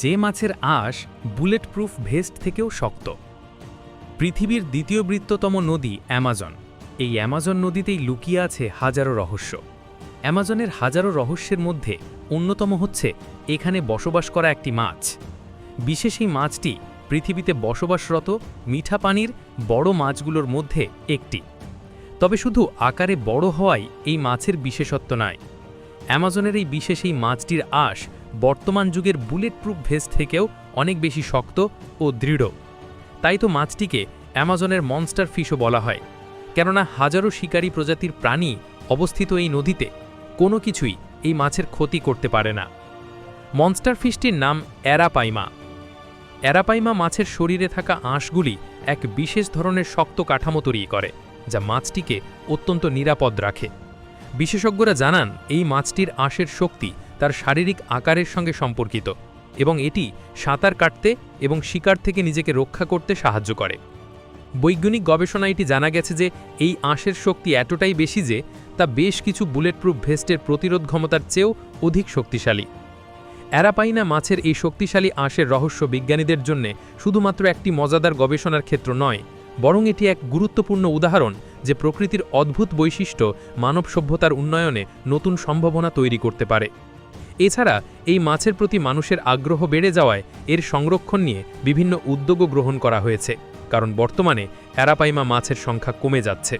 যে মাছের আঁশ বুলেট প্রুফ ভেস্ট থেকেও শক্ত। পৃথিবীর দ্বিতীয় বৃত্ততম নদী অ্যামাজন। এই অ্যামাজন নদীতেই লুকিয়ে আছে হাজারো রহস্য। অ্যামাজনের হাজারো রহস্যের মধ্যে অন্যতম হচ্ছে এখানে বসবাস করা একটি মাছ। বিশেষ এই মাছটি পৃথিবীতে বসবাসরত মিঠা পানির বড় মাছগুলোর মধ্যে একটি। তবে শুধু আকারে বড় হওয়াই এই মাছের বিশেষত্ব নয়। অ্যামাজনের এই বিশেষ এই মাছটির আঁশ বর্তমান যুগের বুলেট প্রুফ ভেস্ট থেকেও অনেক বেশি শক্ত ও দৃঢ়। তাই তো মাছটিকে অ্যামাজনের মনস্টার ফিশও বলা হয়। কেননা হাজারো শিকারী প্রজাতির প্রাণী অবস্থিত এই নদীতে কোনো কিছুই এই মাছের ক্ষতি করতে পারে না। মনস্টার ফিশটির নাম অ্যারাপাইমা। অ্যারাপাইমা মাছের শরীরে থাকা আঁশগুলি এক বিশেষ ধরনের শক্ত কাঠামো তৈরি করে, যা মাছটিকে অত্যন্ত নিরাপদ রাখে। বিশেষজ্ঞরা জানান, এই মাছটির আঁশের শক্তি তার শারীরিক আকারের সঙ্গে সম্পর্কিত এবং এটি সাঁতার কাটতে এবং শিকার থেকে নিজেকে রক্ষা করতে সাহায্য করে। বৈজ্ঞানিক গবেষণায় এটি জানা গেছে যে এই আঁশের শক্তি এতটাই বেশি যে তা বেশ কিছু বুলেট প্রুফ ভেস্টের প্রতিরোধ ক্ষমতার চেয়েও অধিক শক্তিশালী। অ্যারাপাইনা মাছের এই শক্তিশালী আঁশের রহস্য বিজ্ঞানীদের জন্য শুধুমাত্র একটি মজাদার গবেষণার ক্ষেত্র নয়, বরং এটি এক গুরুত্বপূর্ণ উদাহরণ যে প্রকৃতির অদ্ভুত বৈশিষ্ট্য মানব সভ্যতার উন্নয়নে নতুন সম্ভাবনা তৈরি করতে পারে। এছাড়া এই মাছের প্রতি মানুষের আগ্রহ বেড়ে যাওয়ায় এর সংরক্ষণ নিয়ে বিভিন্ন উদ্যোগও গ্রহণ করা হয়েছে, কারণ বর্তমানে অ্যারাপাইমা মাছের সংখ্যা কমে যাচ্ছে।